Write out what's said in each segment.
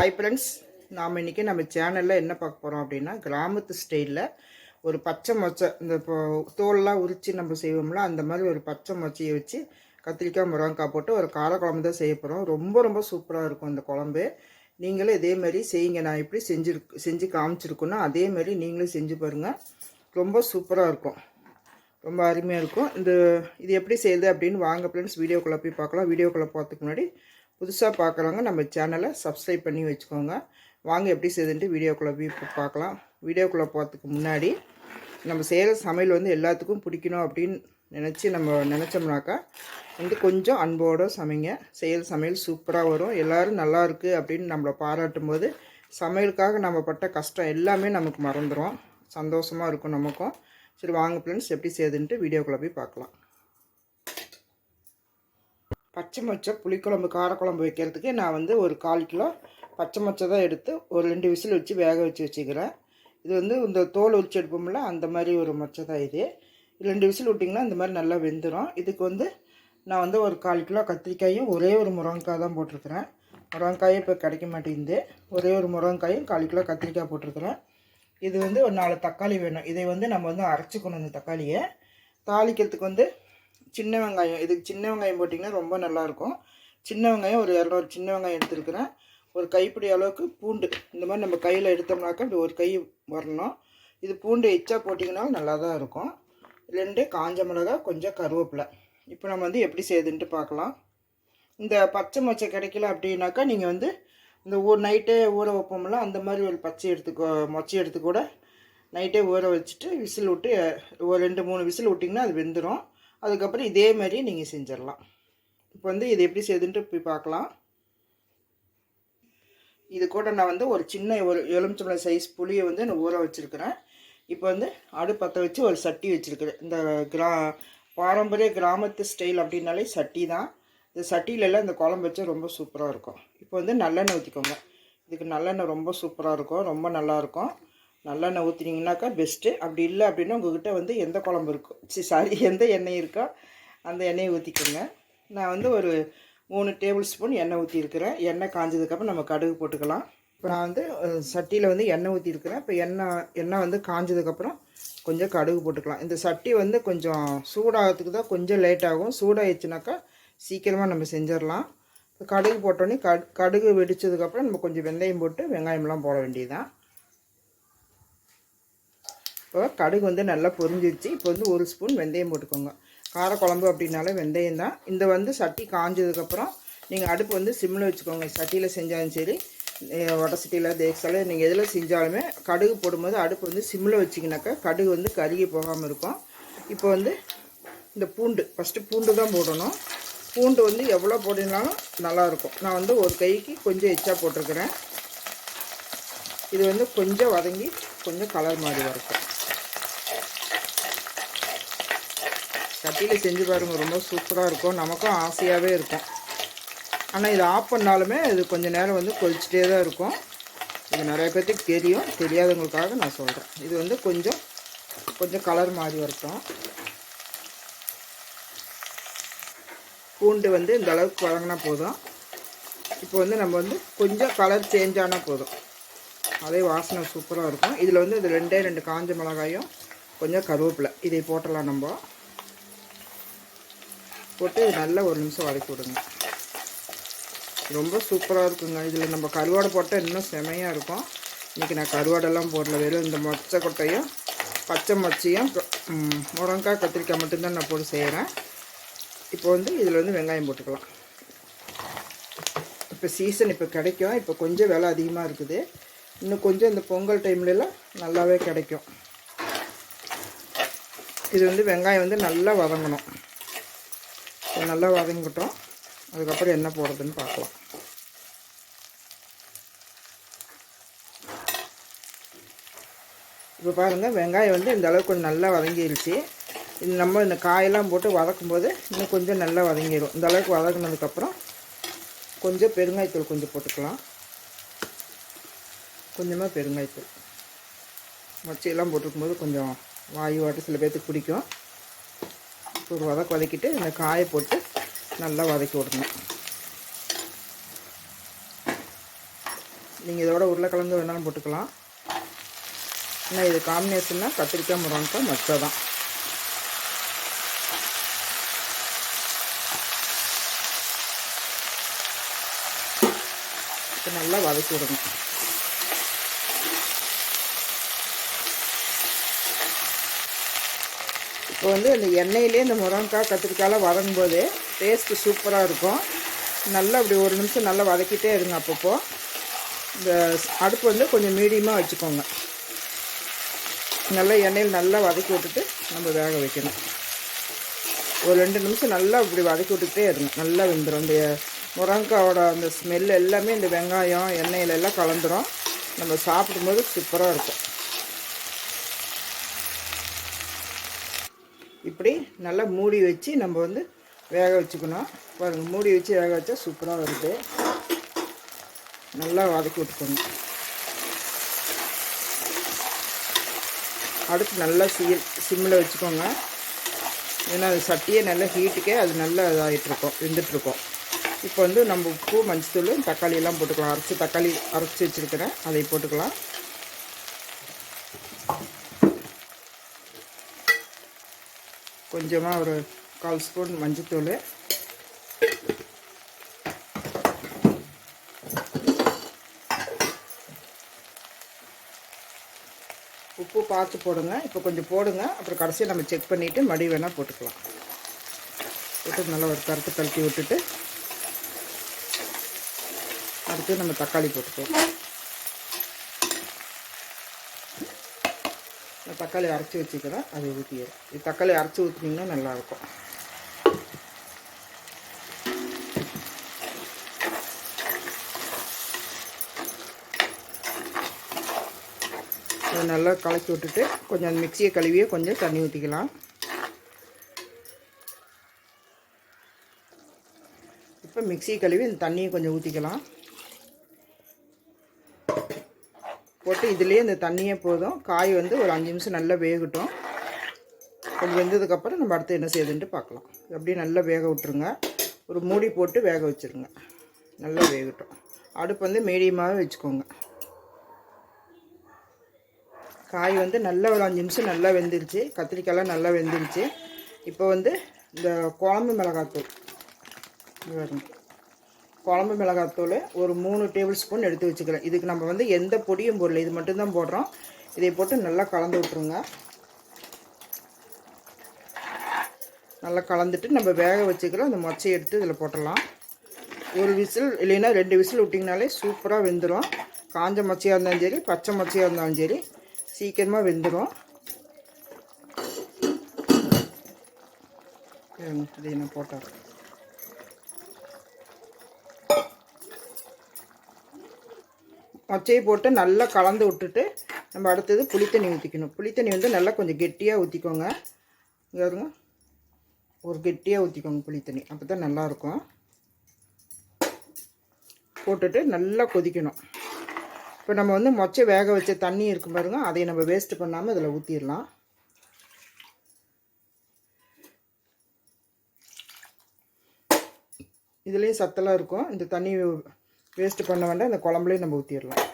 Hi friends நாம் இன்றைக்கி நம்ம சேனலில் என்ன பார்க்க போகிறோம் அப்படின்னா கிராமத்து ஸ்டைலில் ஒரு பச்சை மொச்சை இந்த இப்போ தோல்லாம் உரித்து நம்ம செய்வோம்ல அந்த மாதிரி ஒரு பச்சை மொச்சையை வச்சு கத்திரிக்காய் முருங்கக்காய் போட்டு ஒரு காரக்குழம்பு தான் செய்ய போகிறோம் ரொம்ப ரொம்ப சூப்பராக இருக்கும் இந்த குழம்பு. நீங்களும் இதே மாதிரி செய்யுங்க. நான் எப்படி செஞ்சுருக்கு செஞ்சு காமிச்சிருக்கோன்னா அதே மாதிரி நீங்களும் செஞ்சு பாருங்கள் ரொம்ப சூப்பராக இருக்கும். ரொம்ப அருமையாக இருக்கும். இந்த இது எப்படி செய்யுது அப்படின்னு வாங்க ஃப்ரெண்ட்ஸ் வீடியோக்குள்ளே போய் பார்க்கலாம். வீடியோக்குள்ளே போகிறதுக்கு முன்னாடி புதுசாக பார்க்குறவங்க நம்ம சேனலை சப்ஸ்கிரைப் பண்ணி வச்சுக்கோங்க. வாங்க எப்படி செய்துன்ட்டு வீடியோக்குள்ளே போய் பார்க்கலாம். வீடியோக்குள்ளே போகிறதுக்கு முன்னாடி நம்ம செய்கிற சமையல் வந்து எல்லாத்துக்கும் பிடிக்கணும் அப்படின்னு நினச்சி நம்ம நினச்சோம்னாக்கா வந்து கொஞ்சம் அன்போடு சமைங்க. செய்கிற சமையல் சூப்பராக வரும். எல்லோரும் நல்லாயிருக்கு அப்படின்னு நம்மளை பாராட்டும் போது சமையலுக்காக நம்ம பட்ட கஷ்டம் எல்லாமே நமக்கு மறந்துடும் சந்தோஷமாக இருக்கும் நமக்கும். சரி வாங்க ஃப்ரெண்ட்ஸ் எப்படி செய்யுதுன்ட்டு வீடியோக்குள்ளே போய் பார்க்கலாம். பச்சை மொச்சை புளிக்குழம்பு காரக்குழம்பு வைக்கிறதுக்கு நான் வந்து ஒரு கால் கிலோ பச்சை மொச்சை தான் எடுத்து ஒரு ரெண்டு விசில் வச்சு வேக வச்சு வச்சுக்கிறேன். இது வந்து இந்த தோல் உரிச்சு எடுப்போம்ல அந்த மாதிரி ஒரு மொச்சை தான் இது. இது ரெண்டு விசில் விட்டிங்கன்னா இந்த மாதிரி நல்லா வெந்துடும் இதுக்கு வந்து நான் வந்து ஒரு கால் கிலோ கத்திரிக்காயும் ஒரே ஒரு முருங்கைக்காய் தான் போட்டிருக்கிறேன். முருங்கைக்காயும் இப்போ கிடைக்க மாட்டேங்குது. ஒரே ஒரு முருங்கைக்காயும் கால் கிலோ கத்திரிக்காய் போட்டிருக்கிறேன். இது வந்து ஒரு நாலு தக்காளி வேணும். இதை வந்து நம்ம வந்து அரைச்சிக்கணும் இந்த தக்காளியை. தாளிக்கிறதுக்கு வந்து சின்ன வெங்காயம் இதுக்கு சின்ன வெங்காயம் போட்டிங்கன்னா ரொம்ப நல்லாயிருக்கும். சின்ன வெங்காயம் ஒரு இரநூறு சின்ன வெங்காயம் எடுத்துருக்கிறேன். ஒரு கைப்பிடி அளவுக்கு பூண்டு. இந்த மாதிரி நம்ம கையில் எடுத்தோம்னாக்கா இப்படி ஒரு கை வரணும். இது பூண்டு எச்சா போட்டிங்கன்னா நல்லா தான் இருக்கும். ரெண்டு காஞ்ச மிளகா கொஞ்சம் கருவேப்பிலை. இப்போ நம்ம வந்து எப்படி செய்யுதுன்ட்டு பார்க்கலாம். இந்த பச்சை மொச்சை கிடைக்கல அப்படின்னாக்கா நீங்கள் வந்து இந்த ஊ நைட்டே ஊற வைப்போம்ல அந்த மாதிரி ஒரு பச்சை எடுத்துக்கோ மொச்சை எடுத்து கூட நைட்டே ஊற வச்சுட்டு விசில் விட்டு ஒரு ரெண்டு மூணு விசில் விட்டிங்கன்னா அது வெந்துடும் அதுக்கப்புறம் இதே மாதிரி நீங்கள் செஞ்சிடலாம். இப்போ வந்து இது எப்படி செய்யுதுன்ட்டு போய் பார்க்கலாம். இது கூட நான் வந்து ஒரு சின்ன ஒரு எலுமிச்சம்பழம் சைஸ் புளியை வந்து நான் ஊற வச்சுருக்கிறேன். இப்போ வந்து அடுப்பத்தை வச்சு ஒரு சட்டி வச்சுருக்கிறேன். இந்த கிரா பாரம்பரிய கிராமத்து ஸ்டைல் அப்படின்னாலே சட்டி தான். இந்த சட்டியிலலாம் இந்த குழம்பு வச்சா ரொம்ப சூப்பராக இருக்கும். இப்போ வந்து நல்லெண்ணெய் ஊற்றிக்கோங்க இதுக்கு நல்லெண்ணெய் ரொம்ப சூப்பராக இருக்கும். ரொம்ப நல்லாயிருக்கும் நல்லெண்ணெய் ஊற்றினீங்கனாக்கா பெஸ்ட்டு அப்படி இல்லை அப்படின்னா உங்ககிட்ட வந்து எந்த குழம்பு இருக்கோ சி சாரி எந்த எண்ணெய் இருக்கோ அந்த எண்ணெயை ஊற்றிக்கோங்க நான் வந்து ஒரு மூணு டேபிள் ஸ்பூன் எண்ணெய் ஊற்றிருக்கிறேன் எண்ணெய் காஞ்சதுக்கப்புறம் நம்ம கடுகு போட்டுக்கலாம். இப்போ நான் வந்து சட்டியில் வந்து எண்ணெய் ஊற்றிருக்கிறேன் இப்போ எண்ணெய் எண்ணெய் வந்து காஞ்சதுக்கப்புறம் கொஞ்சம் கடுகு போட்டுக்கலாம். இந்த சட்டி வந்து கொஞ்சம் சூடாகிறதுக்கு தான் கொஞ்சம் லேட் ஆகும். சூடாகிடுச்சுனாக்கா சீக்கிரமாக நம்ம செஞ்சிடலாம். கடுகு போட்டோன்னே கடு கடுகு வெடிச்சதுக்கப்புறம் நம்ம கொஞ்சம் வெந்தயம் போட்டு வெங்காயம்லாம் போட வேண்டியதுதான். இப்போ கடுகு வந்து நல்லா பொரிஞ்சிருச்சு. இப்போ வந்து ஒரு ஸ்பூன் வெந்தயம் போட்டுக்கோங்க. காரக்குழம்பு அப்படின்னாலே வெந்தயம் தான். இந்த வந்து சட்டி காஞ்சதுக்கப்புறம் நீங்கள் அடுப்பு வந்து சிம்மில் வச்சுக்கோங்க. சட்டியில் செஞ்சாலும் சரி அஹ் வடை சட்டியில் தேக்ஸால நீங்கள் எதில் செஞ்சாலுமே கடுகு போடும்போது அடுப்பு வந்து சிம்மில் வச்சிங்கனாக்கா கடுகு வந்து கருகி போகாமல் இருக்கும். இப்போ வந்து இந்த பூண்டு ஃபஸ்ட்டு பூண்டு தான் போடணும். பூண்டு வந்து எவ்வளோ போட்டினாலும் நல்லாயிருக்கும் நான் வந்து ஒரு கைக்கு கொஞ்சம் எச்சா போட்டிருக்கிறேன். இது வந்து கொஞ்சம் வதங்கி கொஞ்சம் கலர் மாதிரி வரைக்கும் சட்டியில் செஞ்சு பாருங்க ரொம்ப சூப்பராக இருக்கும். நமக்கும் ஆசையாகவே இருக்கும். ஆனால் இது ஆஃப் பண்ணாலுமே இது கொஞ்சம் நேரம் வந்து கொதிச்சிட்டே தான் இருக்கும். இது நிறைய பேர்த்துக்கு தெரியும். தெரியாதவங்களுக்காக நான் சொல்கிறேன் இது வந்து கொஞ்சம் கொஞ்சம் கலர் மாதிரி வரட்டும். பூண்டு வந்து இந்த அளவுக்கு வதங்கினா போதும். இப்போ வந்து நம்ம வந்து கொஞ்சம் கலர் சேஞ்ச் ஆனால் போதும். அதே வாசனை சூப்பராக இருக்கும். இதில் வந்து இது ரெண்டே ரெண்டு காஞ்ச மிளகாயும் கொஞ்சம் கருவேப்பிலை. இதை போட்டலாம் நம்ம. போட்டு நல்லா ஒரு நிமிஷம் வதக்கி விடுங்க. ரொம்ப சூப்பராக இருக்குங்க. இதில் நம்ம கருவாடை போட்டால் இன்னும் செமையாக இருக்கும். இன்றைக்கி நான் கருவாடெல்லாம் போடல. வெறும் இந்த மொச்சை கொட்டையும் பச்சை மொச்சையும் முடங்காய் கத்திரிக்காய் மட்டும்தான் நான் போட்டு செய்கிறேன் இப்போ வந்து இதில் வந்து வெங்காயம் போட்டுக்கலாம். இப்போ சீசன் இப்போ கிடைக்கும். இப்போ கொஞ்சம் விலை அதிகமாக இருக்குது. இன்னும் கொஞ்சம் இந்த பொங்கல் டைம்லலாம் நல்லாவே கிடைக்கும். இது வந்து வெங்காயம் வந்து நல்லா வதங்கணும். இப்போ நல்லா வதங்கிட்டோம் அதுக்கப்புறம் என்ன போடுறதுன்னு பார்க்கலாம். இப்போ பாருங்கள் வெங்காயம் வந்து இந்த அளவுக்கு கொஞ்சம் நல்லா வதங்கிருச்சு. இது நம்ம இந்த காயெல்லாம் போட்டு வதக்கும் போது இன்னும் கொஞ்சம் நல்லா வதங்கிடும் இந்த அளவுக்கு வதங்கினதுக்கப்புறம் கொஞ்சம் பெருங்காயத்தூள் கொஞ்சம் போட்டுக்கலாம். கொஞ்சமாக பெருங்காயத்தூள். மொச்சையெல்லாம் போட்டிருக்கும்போது கொஞ்சம் வாயு வாட்டு சில பேர்த்துக்கு பிடிக்கும். ஒரு வதக்கு வதக்கிட்டு இந்த காயை போட்டு நல்லா வதக்கி விடணும். நீங்கள் இதோட உருளைக்கிழங்கு வேணாலும் போட்டுக்கலாம். ஆனால் இது காம்பினேஷன்னா கத்திரிக்காய் முருங்கக்காய் மச்சை தான். நல்லா வதக்கி விடணும். இப்போ வந்து இந்த எண்ணெயிலே இந்த முருங்கக்காய் கத்திரிக்காயெலாம் வதங்கும்போது டேஸ்ட்டு சூப்பராக இருக்கும். நல்லா அப்படி ஒரு நிமிஷம் நல்லா வதக்கிட்டே இருங்க அப்பப்போ. இந்த அடுப்பு வந்து கொஞ்சம் மீடியமாக வச்சுக்கோங்க. நல்லா எண்ணெயில் நல்லா வதக்கி விட்டுட்டு நம்ம வேக வைக்கணும். ஒரு ரெண்டு நிமிஷம் நல்லா இப்படி வதக்கி விட்டுக்கிட்டே இருங்க. நல்லா வெந்துடும் இந்த முருங்காவோட அந்த ஸ்மெல் எல்லாமே இந்த வெங்காயம் எண்ணெயில் எல்லாம் கலந்துரும். நம்ம சாப்பிடும்போது சூப்பராக இருக்கும். இப்படி நல்லா மூடி வச்சு நம்ம வந்து வேக வச்சுக்கணும். பாருங்க மூடி வச்சு வேக வச்சா சூப்பராக வருது. நல்லா வதக்கி விட்டுக்கணும் அடுத்து நல்லா சீ சிம்மில் வச்சுக்கோங்க. ஏன்னா அது சட்டியே நல்லா ஹீட்டுக்கே அது நல்லா இதாகிட்ருக்கோம் வெந்துட்டுருக்கோம். இப்போ வந்து நம்ம உப்பு மஞ்சத்தூள் தக்காளி எல்லாம் போட்டுக்கலாம். அரைச்சி தக்காளி அரைச்சி வச்சுருக்கிறேன். அதை போட்டுக்கலாம். கொஞ்சமாக ஒரு கால் ஸ்பூன் மஞ்சத்தூள். உப்பு பார்த்து போடுங்க. இப்போ கொஞ்சம் போடுங்க. அப்புறம் கடைசியாக நம்ம செக் பண்ணிவிட்டு மடி வேணால் போட்டுக்கலாம். போட்டு நல்லா ஒரு கருத்து கழட்டி விட்டுட்டு அடுத்து நம்ம தக்காளி போட்டுக்குவோம் தக்காளி அரைச்சி வச்சுக்கிறேன். அதை ஊற்றிடுறேன் இது தக்காளி அரைச்சி ஊற்றினீங்கன்னா நல்லாயிருக்கும். அதை நல்லா கலக்கி விட்டுட்டு கொஞ்சம் அந்த மிக்சியை கழுவியே கொஞ்சம் தண்ணி ஊற்றிக்கலாம் இப்போ மிக்சியை கழுவி இந்த தண்ணியை கொஞ்சம் ஊற்றிக்கலாம் போட்டு இதுலேயே இந்த தண்ணியே போதும். காய் வந்து ஒரு அஞ்சு நிமிஷம் நல்லா வேகட்டும். கொஞ்சம் வெந்ததுக்கப்புறம் நம்ம அடுத்து என்ன செய்யுதுன்ட்டு பார்க்கலாம். அப்படியே நல்லா வேக விட்டுருங்க. ஒரு மூடி போட்டு வேக வச்சுருங்க. நல்லா வேகட்டும். அடுப்பு வந்து மீடியமாகவே வச்சுக்கோங்க. காய் வந்து நல்லா ஒரு அஞ்சு நிமிஷம் நல்லா வெந்துருச்சு. கத்திரிக்காயெலாம் நல்லா வெந்துருச்சு. இப்போ வந்து இந்த குழம்பு மிளகாத்தூள். இது குழம்பு மிளகாத்தூள் ஒரு மூணு டேபிள் ஸ்பூன் எடுத்து வச்சுக்கிறேன். இதுக்கு நம்ம வந்து எந்த பொடியும் போடல. இது மட்டும்தான் போடுறோம். இதை போட்டு நல்லா கலந்து விட்ருங்க நல்லா கலந்துட்டு நம்ம வேக வச்சுக்கிறோம் அந்த மொச்சையை எடுத்து இதில் போட்டுடலாம். ஒரு விசில் இல்லைன்னா ரெண்டு விசில் விட்டிங்கனாலே சூப்பராக வெந்துடும் காஞ்ச மொச்சையாக இருந்தாலும் சரி பச்சை மொச்சையாக இருந்தாலும் சரி சீக்கிரமாக வெந்துடும் இதை நான் போட்டேன் மொச்சையை போட்டு நல்லா கலந்து விட்டுட்டு நம்ம அடுத்தது புளித்தண்ணி ஊற்றிக்கணும் புளித்தண்ணி வந்து நல்லா கொஞ்சம் கெட்டியாக ஊற்றிக்கோங்க இங்கே ஒரு கெட்டியாக ஊற்றிக்கோங்க புளித்தண்ணி அப்போ தான் நல்லாயிருக்கும் போட்டுட்டு நல்லா கொதிக்கணும். இப்போ நம்ம வந்து மொச்சை வேக வச்ச தண்ணி இருக்கும் பாருங்க. அதை நம்ம வேஸ்ட் பண்ணாமல் இதில் ஊற்றிடலாம் இதுலேயும் சத்தெல்லாம் இருக்கும். இந்த தண்ணி வேஸ்ட் பண்ண வேண்டாம் இந்த குழம்புலையும் நம்ம ஊற்றிடலாம்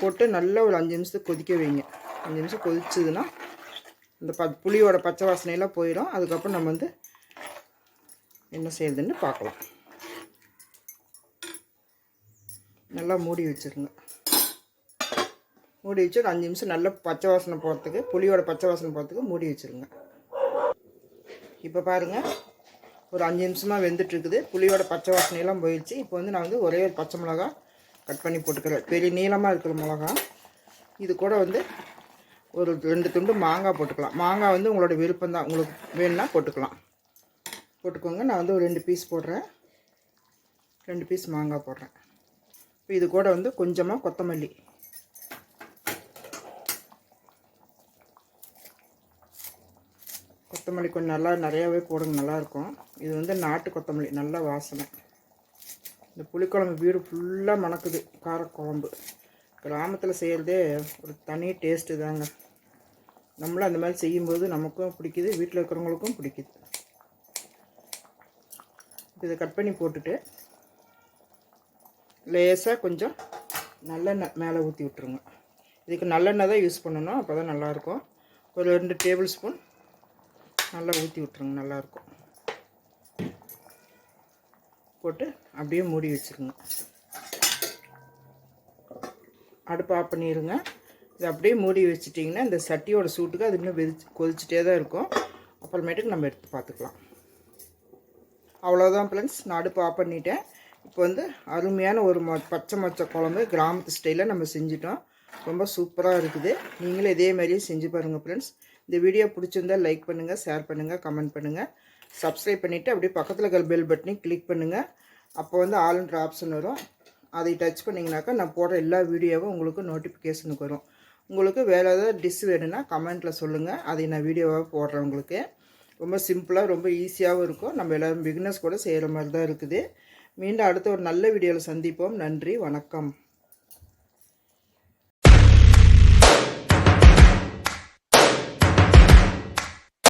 போட்டு நல்லா ஒரு அஞ்சு நிமிஷத்துக்கு கொதிக்க வைங்க. அஞ்சு நிமிஷம் கொதிச்சதுன்னா இந்த ப புளியோட பச்சை வாசனையெல்லாம் போயிடும். அதுக்கப்புறம் நம்ம வந்து என்ன செய்யுதுன்னு பார்க்கலாம். நல்லா மூடி வச்சுருங்க. மூடி வச்சு ஒரு அஞ்சு நிமிஷம் நல்லா பச்சை வாசனை போகிறதுக்கு புளியோட பச்சை வாசனை போகிறதுக்கு மூடி வச்சுருங்க. இப்போ பாருங்கள் ஒரு அஞ்சு நிமிஷமாக வெந்துட்டுருக்குது. புளியோட பச்சை வாசனையெல்லாம் போயிடுச்சு. இப்போ வந்து நான் வந்து ஒரே ஒரு பச்சை மிளகா கட் பண்ணி போட்டுக்கிறேன். பெரிய நீளமாக இருக்கிற மிளகா. இது கூட வந்து ஒரு ரெண்டு துண்டு மாங்காய் போட்டுக்கலாம். மாங்காய் வந்து உங்களோட விருப்பம் தான். உங்களுக்கு வேணும்னா போட்டுக்கலாம். போட்டுக்கோங்க. நான் வந்து ஒரு ரெண்டு பீஸ் போடுறேன். ரெண்டு பீஸ் மாங்காய் போடுறேன். இப்போ இது கூட வந்து கொஞ்சமாக கொத்தமல்லி. கொத்தமல்லி கொஞ்சம் நல்லா நிறையாவே போடுங்க நல்லாயிருக்கும். இது வந்து நாட்டு கொத்தமல்லி நல்ல வாசனை. இந்த புளிக்குழம்பு வீடு ஃபுல்லாக மணக்குது காரக்குழம்பு. கிராமத்தில் செய்கிறதே ஒரு தனி டேஸ்ட்டு தாங்க. நம்மளும் அந்த மாதிரி செய்யும்போது நமக்கும் பிடிக்குது வீட்டில் இருக்கிறவங்களுக்கும் பிடிக்குது. இதை கட் பண்ணி போட்டுட்டு லேசாக கொஞ்சம் நல்லெண்ணெய் மேலே ஊற்றி விட்ருங்க இதுக்கு நல்லெண்ணெய் தான் யூஸ் பண்ணணும் அப்போ தான் நல்லாயிருக்கும். ஒரு ரெண்டு டேபிள் ஸ்பூன் நல்லா ஊற்றி விட்ருங்க நல்லாயிருக்கும். போட்டு அப்படியே மூடி வச்சுருங்க. அடுப்பு ஆஃப் பண்ணிடுங்க இது அப்படியே மூடி வச்சிட்டிங்கன்னா இந்த சட்டியோட சூட்டுக்கு அது இன்னும் வெதிச்சு கொதிச்சுட்டே தான் இருக்கும். அப்புறமேட்டுக்கு நம்ம எடுத்து பார்த்துக்கலாம். அவ்வளோதான் ஃப்ரெண்ட்ஸ் நான் அடுப்பு ஆஃப் பண்ணிட்டேன். இப்போ வந்து அருமையான ஒரு மொ பச்சை மொச்சை குழம்பு கிராமத்து ஸ்டைலில் நம்ம செஞ்சிட்டோம். ரொம்ப சூப்பராக இருக்குது. நீங்களும் இதே மாதிரியே செஞ்சு பாருங்கள் ஃப்ரெண்ட்ஸ் இந்த வீடியோ பிடிச்சிருந்தா லைக் பண்ணுங்கள் ஷேர் பண்ணுங்கள் கமெண்ட் பண்ணுங்கள் சப்ஸ்கிரைப் பண்ணிவிட்டு அப்படியே பக்கத்தில் இருக்கிற பெல் பட்டனையும் கிளிக் பண்ணுங்கள் அப்போ வந்து ஆளுன்ற ஆப்ஷன் வரும். அதை டச் பண்ணிங்கனாக்கா நான் போடுற எல்லா வீடியோவும் உங்களுக்கு நோட்டிஃபிகேஷனுக்கு வரும். உங்களுக்கு வேறு ஏதாவது டிஷ் வேணும்னா கமெண்ட்டில் சொல்லுங்கள் அதை நான் வீடியோவாக போடுறேன் உங்களுக்கு. ரொம்ப சிம்பிளாக ரொம்ப ஈஸியாகவும் இருக்கும். நம்ம எல்லோரும் பிகினஸ் கூட செய்கிற மாதிரி தான் இருக்குது. மீண்டும் அடுத்த ஒரு நல்ல வீடியோவில் சந்திப்போம். நன்றி வணக்கம்.